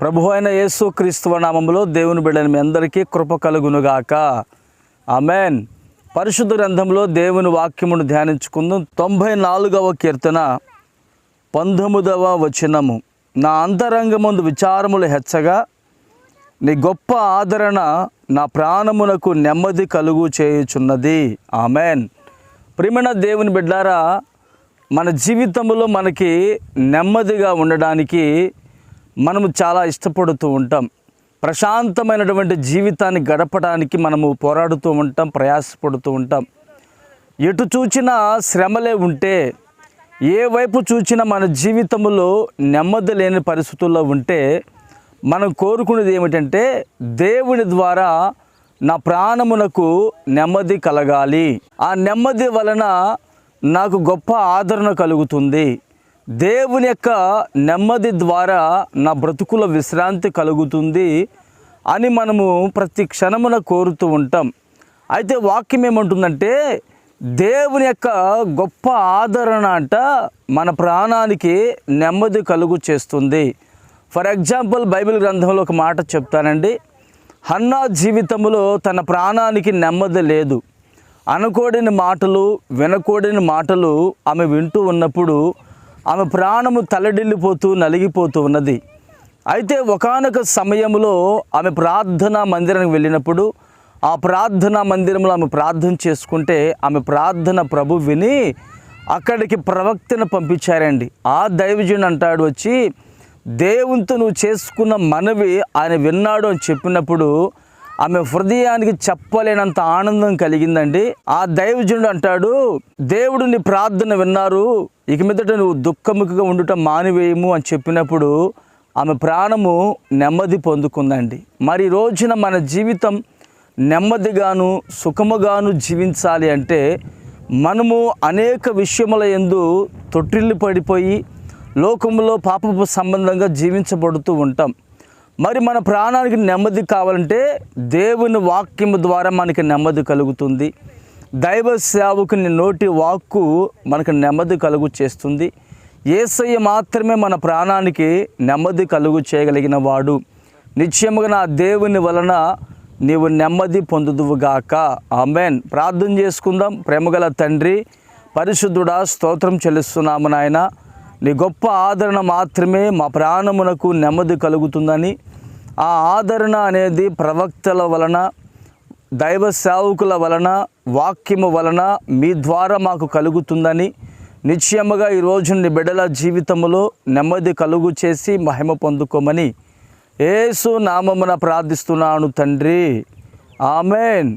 ప్రభు అయిన యేసు క్రీస్తువ నామంలో దేవుని బిడ్డని మీ అందరికీ కృప కలుగునుగాక. ఆమెన్. పరిశుద్ధ గ్రంథంలో దేవుని వాక్యమును ధ్యానించుకుందాం. తొంభై నాలుగవ కీర్తన పంతొమ్మిదవ వచనము. నా అంతరంగమందు విచారములు హెచ్చగా నీ గొప్ప ఆదరణ నా ప్రాణమునకు నెమ్మది కలుగు చేయుచున్నది. ఆమెన్. ప్రియమైన దేవుని బిడ్డారా మన జీవితంలో మనకి నెమ్మదిగా ఉండడానికి మనము చాలా ఇష్టపడుతూ ఉంటాం. ప్రశాంతమైనటువంటి జీవితాన్ని గడపడానికి మనము పోరాడుతూ ఉంటాం ప్రయాసపడుతూ ఉంటాం. ఎటు చూచినా శ్రమలే ఉంటే ఏ వైపు చూచినా మన జీవితంలో నెమ్మది లేని పరిస్థితుల్లో ఉంటే మనం కోరుకునేది ఏమిటంటే దేవుని ద్వారా నా ప్రాణమునకు నెమ్మది కలగాలి. ఆ నెమ్మది వలన నాకు గొప్ప ఆదరణ కలుగుతుంది. దేవుని యొక్క నెమ్మది ద్వారా నా బ్రతుకుల విశ్రాంతి కలుగుతుంది అని మనము ప్రతి క్షణమున కోరుతూ ఉంటాం. అయితే వాక్యం ఏమంటుందంటే దేవుని యొక్క గొప్ప ఆదరణ అంట మన ప్రాణానికి నెమ్మది కలుగు చేస్తుంది. ఫర్ ఎగ్జాంపుల్ బైబిల్ గ్రంథంలో ఒక మాట చెప్తానండి. హన్నా జీవితంలో తన ప్రాణానికి నెమ్మది లేదు. అనకూడని మాటలు వినకూడని మాటలు ఆమె వింటూ ఉన్నప్పుడు ఆమె ప్రాణము తలడిల్లిపోతూ నలిగిపోతూ ఉన్నది. అయితే ఒకానొక సమయంలో ఆమె ప్రార్థనా మందిరానికి వెళ్ళినప్పుడు ఆ ప్రార్థనా మందిరంలో ఆమె ప్రార్థన చేసుకుంటే ఆమె ప్రార్థన ప్రభు విని అక్కడికి ప్రవక్తను పంపించారండి. ఆ దైవజుని అంటాడు వచ్చి దేవునితో నువ్వు చేసుకున్న మనవి ఆయన విన్నాడు అని చెప్పినప్పుడు ఆమె హృదయానికి చెప్పలేనంత ఆనందం కలిగిందండి. ఆ దైవజనుడు అంటాడు దేవుడు నీ ప్రార్థన విన్నారు ఇక మీదట నువ్వు దుఃఖముఖిగా ఉండటం మానివేయము అని చెప్పినప్పుడు ఆమె ప్రాణము నెమ్మది పొందుకుందండి. మరి రోజున మన జీవితం నెమ్మదిగాను సుఖముగాను జీవించాలి అంటే మనము అనేక విషయముల ఎందు తొట్టిల్లు పడిపోయి లోకంలో పాపపు సంబంధంగా జీవించబడుతూ ఉంటాం. మరి మన ప్రాణానికి నెమ్మది కావాలంటే దేవుని వాక్యం ద్వారా మనకి నెమ్మది కలుగుతుంది. దైవ సేవకుని నోటి వాక్కు మనకు నెమ్మది కలుగు చేస్తుంది. ఏసయ్య మాత్రమే మన ప్రాణానికి నెమ్మది కలుగు చేయగలిగిన వాడు. నిశ్చయముగా నా దేవుని వలన నీవు నెమ్మది పొందుదువుగాక ఆమెన్. ప్రార్థన చేసుకుందాం. ప్రేమగల తండ్రి పరిశుద్ధుడా స్తోత్రం చెల్లిస్తున్నాము నాయన. నీ గొప్ప ఆదరణ మాత్రమే మా ప్రాణమునకు నెమ్మది కలుగుతుందని ఆ ఆదరణ అనేది ప్రవక్తల వలన దైవ సేవకుల వలన వాక్యము వలన మీ ద్వారా మాకు కలుగుతుందని నిశ్చయముగా ఈ రోజుని బిడ్డల జీవితంలో నెమ్మది కలుగు చేసి మహిమ పొందుకోమని ఏసు నామమున ప్రార్థిస్తున్నాను తండ్రి. ఆమెన్.